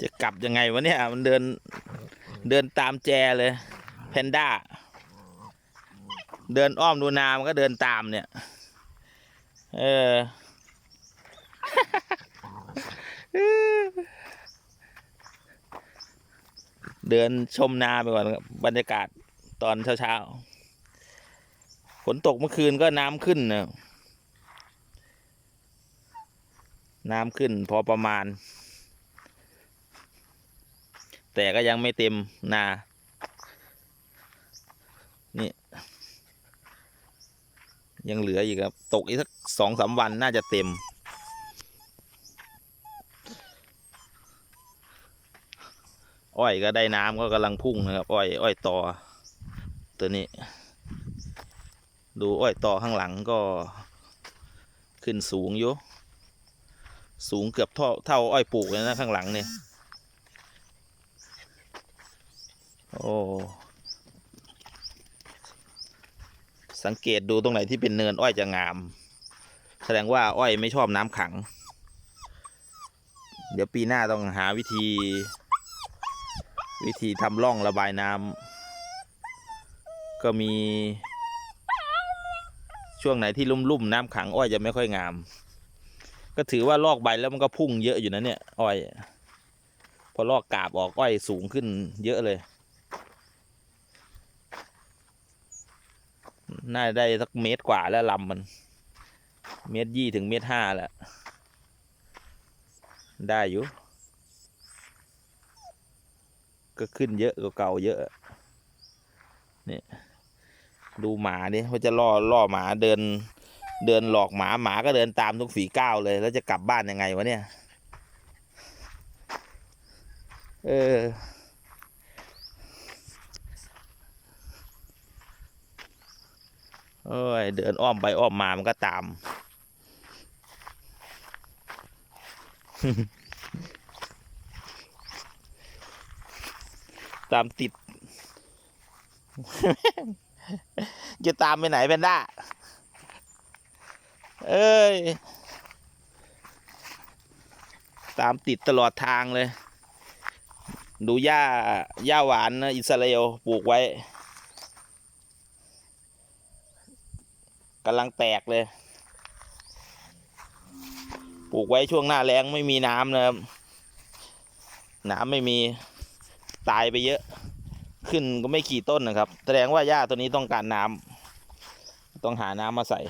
จะกลับยังไงวะเนี่ย มันเดินเดินตามแจเลย แพนด้า เดินอ้อมดูนามันก็เดินตามเนี่ย เออ เดินชมนาไปก่อนครับบรรยากาศตอนเช้าๆฝนตกเมื่อคืนก็น้ำขึ้นนะน้ำขึ้นพอประมาณ แต่ก็ยังไม่เต็มนา นี่ ยังเหลืออีกครับ ตกอีกสักสองสามวันน่าจะเต็ม อ้อยก็ได้น้ำก็กำลังพุ่งนะครับ อ้อย อ้อยต่อ ตัวนี้ ดูอ้อยต่อข้างหลังก็ขึ้นสูงอยู่ สูงเกือบเท่าเท่าอ้อยปลูกเลยนะข้างหลังเนี่ย โอ้สังเกตดูตรงไหนที่เป็นเนินอ้อยจะงาม แสดงว่าอ้อยไม่ชอบน้ำขัง เดี๋ยวปีหน้าต้องหาวิธี วิธีทำร่องระบายน้ำก็มี ช่วงไหนที่ลุ่มๆน้ำขังอ้อยจะไม่ค่อยงาม ก็ถือว่าลอกใบแล้วมันก็พุ่งเยอะอยู่นะเนี่ย อ้อย พอลอกกาบออกอ้อยสูงขึ้นเยอะเลย น่าได้สักเมตรกว่าแล้วลำมัน เมตรยี่ถึงเมตรห้าแหละได้อยู่ ก็ขึ้นเยอะกว่าเก่าเยอะนี่ดูหมาดิว่าจะล่อล่อหมาเดิน เดินหลอกหมาหมาก็เดินตามทุกฝีก้าวเลย แล้วจะกลับบ้านยังไงวะเนี่ย เออ เอ้ย เดินอ้อมไปอ้อมมามันก็ตาม ตามติด จะตามไปไหนแพนด้า เอ้ย ตามติดตลอดทางเลย ดูหญ้าหญ้าหวานนะอิสราเอลปลูกไว้ กำลังแตกเลย ปลูกไว้ช่วงหน้าแล้งไม่มีน้ำนะครับ น้ำไม่มีตายไปเยอะ ขึ้นก็ไม่กี่ต้นนะครับ แสดงว่าหญ้าตัวนี้ต้องการน้ำต้องหาน้ำมาใส่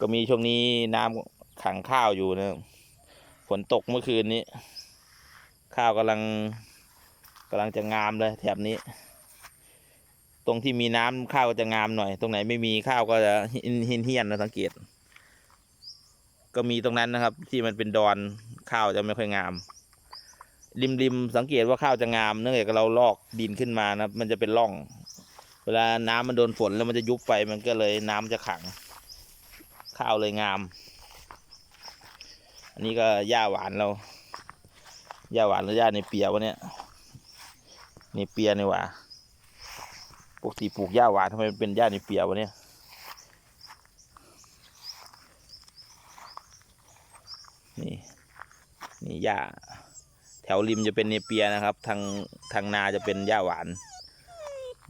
ก็มีช่วงนี้น้ำขังข้าวอยู่นะฝนตกเมื่อคืนนี้ ข้าวกำลังกำลังจะงามเลยแถบนี้ ตรงที่มีน้ำข้าวก็จะงามหน่อย ตรงไหนไม่มีข้าวก็จะเหียนเหียนๆนะสังเกต ก็มีตรงนั้นนะครับ ที่มันเป็นดอนข้าวจะไม่ค่อยงาม ริมริมสังเกตว่าข้าวจะงามเนื่องจากเราลอกดินขึ้นมานะมันจะเป็นร่อง เวลาน้ำมันโดนฝนแล้วมันจะยุบไปมันก็เลยน้ำจะขัง ข้าวเลยงาม อันนี้ก็หญ้าหวานเราหญ้าหวานหรือหญ้าในเปียวะเนี่ยในเปียนี่หว่า ปกติปลูกหญ้าหวานทำไมเป็นหญ้าในเปียวะเนี่ยนี่นี่หญ้าแถวริมจะเป็นเนเปียนะครับ ทางทางนาจะเป็นหญ้าหวาน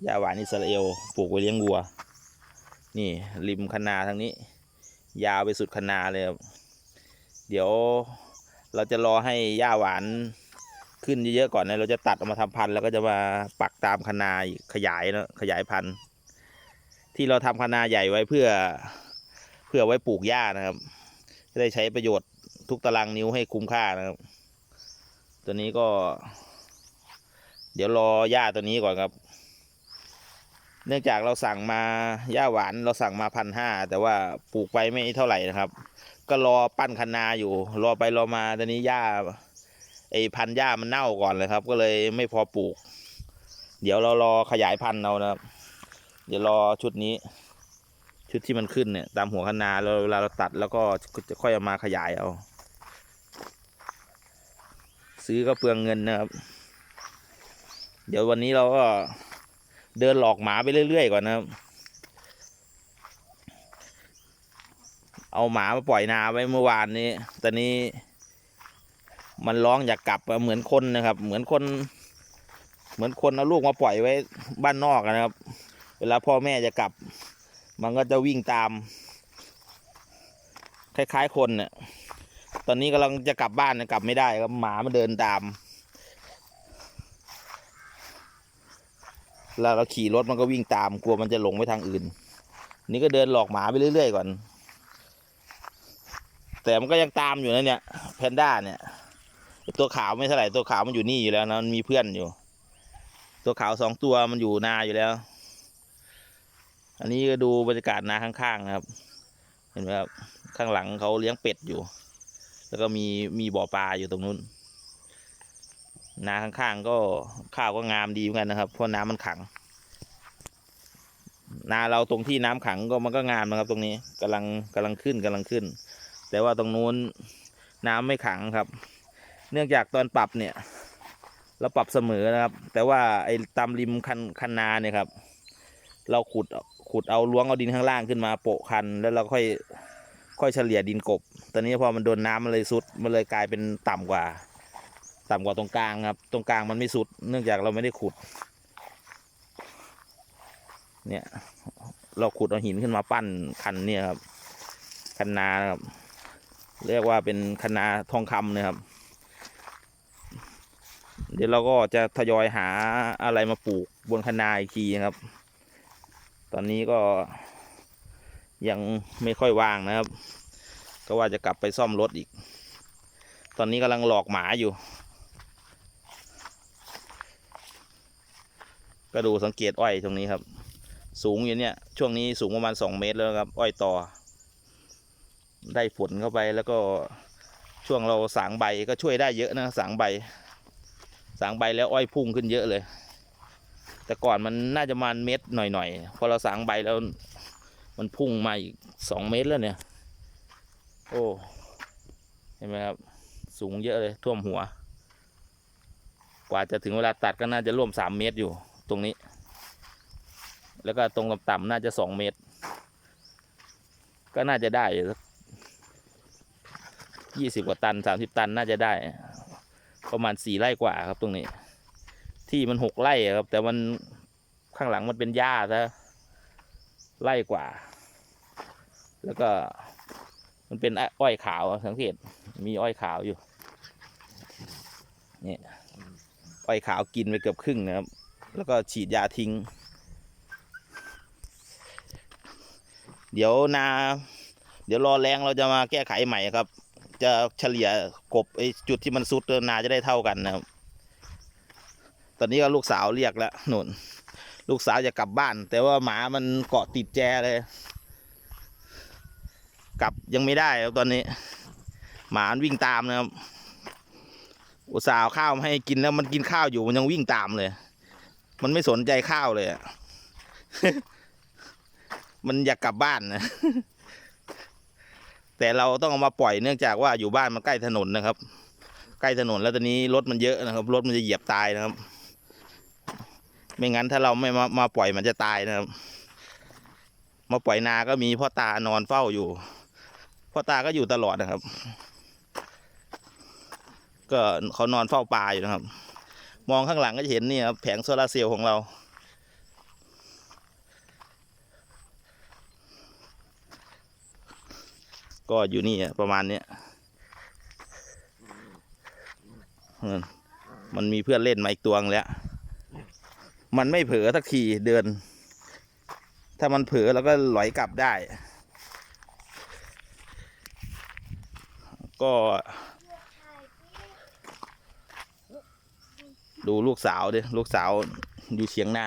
หญ้าหวานอิสราเอลปลูกไว้เลี้ยงวัว นี่ริมคันนาทางนี้ ยาวไปสุดคันนาเลยครับเดี๋ยวเราจะรอให้หญ้าหวาน ขึ้นเยอะๆก่อนเนะเราจะตัดออกมาทำพันธุ์แล้วก็จะมาปักตามคนาขยายนะขยายพันธุ์ ที่เราทำคันาใหญ่ไว้เพื่อเพื่อไว้ปลูกหญ้านะครับจะได้ใช้ประโยชน์ทุกตารางนิ้วให้คุ้มค่านะครับ ตัวนี้ก็ เดี๋ยวรอหญ้าตัวนี้ก่อนครับ เนื่องจากเราสั่งมาหญ้าหวานเราสั่งมาพันห้าแต่ว่าปลูกไปไม่เท่าไหร่นะครับ ก็รอปั้นคะนาอยู่ รอไปรอมาตอนนี้หญ้า ไอพันธุ์หญ้ามันเน่าก่อนเลยครับ ก็เลยไม่พอปลูก เดี๋ยวเรารอขยายพันธุ์เรานะครับ เดี๋ยวรอชุดนี้ ชุดที่มันขึ้นเนี่ยตามหัวคะนาแล้วเวลาเราตัดแล้วก็จะค่อยเอามาขยายเอา ซื้อก็เปลืองเงินนะครับ เดี๋ยววันนี้เราก็เดินหลอกหมาไปเรื่อยๆก่อนนะครับ เอาหมามาปล่อยนาไว้เมื่อวานนี้ ตอนนี้ มันร้องอยากกลับเหมือนคนนะครับ เหมือนคน เหมือนคนเอาลูกมาปล่อยไว้บ้านนอกนะครับ เวลาพ่อแม่จะกลับ มันก็จะวิ่งตาม คล้ายๆคนเนี่ยตอนนี้กำลังจะกลับบ้านนะกลับไม่ได้ครับหมามันเดินตามแล้วเราขี่รถมันก็วิ่งตามกลัวมันจะหลงไปทางอื่น นี่ก็เดินหลอกหมาไปเรื่อยๆก่อน แต่มันก็ยังตามอยู่นะเนี่ยแพนด้าเนี่ย ตัวขาวไม่เท่าไหร่ตัวขาวมันอยู่นี่อยู่แล้วนะมันมีเพื่อนอยู่ ตัวขาวสองตัวมันอยู่นาอยู่แล้ว อันนี้ก็ดูบรรยากาศนาข้างๆนะครับ เห็นไหมครับข้างหลังเขาเลี้ยงเป็ดอยู่ แล้วก็มีมีบ่อปลาอยู่ตรงนู้น นาข้างๆก็ข้าวก็งามดีเหมือนกันนะครับเพราะน้ำมันขัง นาเราตรงที่น้ำขังก็มันก็งามนะครับ ตรงนี้กำลังกำลังขึ้นกำลังขึ้น แต่ว่าตรงนู้นน้ำไม่ขังครับ เนื่องจากตอนปรับเนี่ย เราปรับเสมอนะครับ แต่ว่าไอ้ตามริมคันคันนาเนี่ยครับ เราขุดขุดเอาล้วงเอาดินข้างล่างขึ้นมาโปะคัน แล้วเราค่อยค่อยเฉลี่ยดินกบ ตอนนี้พอมันโดนน้ำมันเลยสุด มันเลยกลายเป็นต่ำกว่า ต่ำกว่าตรงกลางครับ ตรงกลางมันไม่สุด เนื่องจากเราไม่ได้ขุด เนี่ย เราขุดเอาหินขึ้นมาปั้นคันเนี่ยครับ คันนานะครับ เรียกว่าเป็นคันนาทองคำนะครับ เดี๋ยวเราก็จะทยอยหาอะไรมาปลูกบนคันาอีกทีนะครับ ตอนนี้ก็ยังไม่ค่อยว่างนะครับ ก็ว่าจะกลับไปซ่อมรถอีก ตอนนี้กำลังหลอกหมาอยู่ ก็ดูสังเกตอ้อยตรงนี้ครับ สูงอยู่เนี่ย ช่วงนี้สูงประมาณสองเมตรแล้วครับ อ้อยต่อ ได้ฝนเข้าไปแล้วก็ช่วงเราสางใบก็ช่วยได้เยอะนะสางใบ สางใบแล้วอ้อยพุ่งขึ้นเยอะเลย แต่ก่อนมันน่าจะมาณเม็ดหน่อยๆพอเราสางใบแล้ว มันพุ่งมาอีกสองเมตรแล้วเนี่ย โอ้เห็นไหมครับ สูงเยอะเลยท่วมหัว กว่าจะถึงเวลาตัดก็น่าจะร่วมสามเมตรอยู่ตรงนี้ แล้วก็ตรงต่ำๆน่าจะสองเมตร ก็น่าจะได้ยี่สิบกว่าตันสามสิบตันน่าจะได้ ประมาณสี่ไร่กว่าครับตรงนี้ ที่มันหกไร่ครับ แต่มันข้างหลังมันเป็นหญ้าซะไร่กว่า แล้วก็มันเป็นอ้อยขาวสังเกตมีอ้อยขาวอยู่นี่อ้อยขาวกินไปเกือบครึ่งนะครับ แล้วก็ฉีดยาทิ้ง เดี๋ยวนา เดี๋ยวรอแรงเราจะมาแก้ไขใหม่ครับ จะเฉลี่ยกบไอ้จุดที่มันซุดนาจะได้เท่ากันนะครับ ตอนนี้ก็ลูกสาวเรียกแล้วหนุนลูกสาวจะกลับบ้าน แต่ว่าหมามันเกาะติดแจเลย กลับยังไม่ได้ครับตอนนี้ หมามันวิ่งตามนะครับ อุตส่าห์ข้าวมาให้กินแล้วมันกินข้าวอยู่มันยังวิ่งตามเลย มันไม่สนใจข้าวเลยมันอยากกลับบ้านนะ แต่เราต้องเอามาปล่อยเนื่องจากว่าอยู่บ้านมันใกล้ถนนนะครับ ใกล้ถนนแล้วตอนนี้รถมันเยอะนะครับรถมันจะเหยียบตายนะครับ ไม่งั้นถ้าเราไม่มามาปล่อยมันจะตายนะครับ มาปล่อยนาก็มีพ่อตานอนเฝ้าอยู่พ่อตาก็อยู่ตลอดนะครับ ก็เขานอนเฝ้าปลาอยู่นะครับ มองข้างหลังก็จะเห็นนี่ครับแผงโซลาร์เซลล์ของเรา ก็อยู่นี่ประมาณเนี้ยมันมีเพื่อนเล่นมาอีกตัวนึงแล้ว มันไม่เผลอสักทีเดิน ถ้ามันเผลอเราก็หลอยกลับได้ ก็ ดูลูกสาวดิลูกสาวอยู่เฉียงหน้า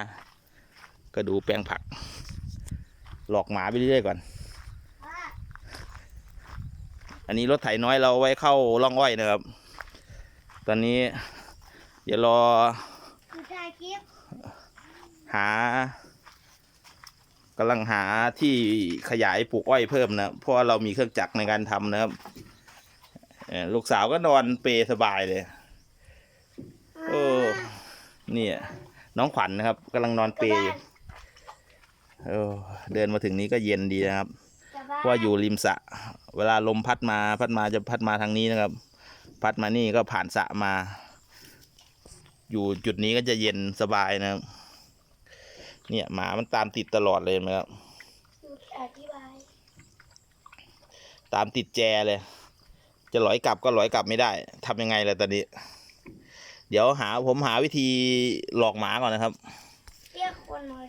ก็ดูแปลงผัก หลอกหมาไปเรื่อยๆก่อน อันนี้รถไถน้อยเราไว้เข้าร่องอ้อยนะครับ ตอนนี้เดี๋ยวรอคือถ่ายคลิปหากำลังหาที่ขยายปลูกอ้อยเพิ่มนะ เพราะเรามีเครื่องจักรในการทำนะครับลูกสาวก็นอนเปรสบายเลยโอ้เนี่ยน้องขวัญนะครับกำลังนอนเปรอยู่เดินมาถึงนี้ก็เย็นดีนะครับ ว่าอยู่ริมสระเวลาลมพัดมาพัดมาจะพัดมาทางนี้นะครับ พัดมานี่ก็ผ่านสระมา อยู่จุดนี้ก็จะเย็นสบายนะครับ เนี่ยหมามันตามติดตลอดเลยเห็นไหมครับดูอธิบายตามติดแจเลย จะหลอยกลับก็หลอยกลับไม่ได้ทำยังไงล่ะตอนนี้ เดี๋ยวหาผมหาวิธีหลอกหมาก่อนนะครับ เรียกคนหน่อย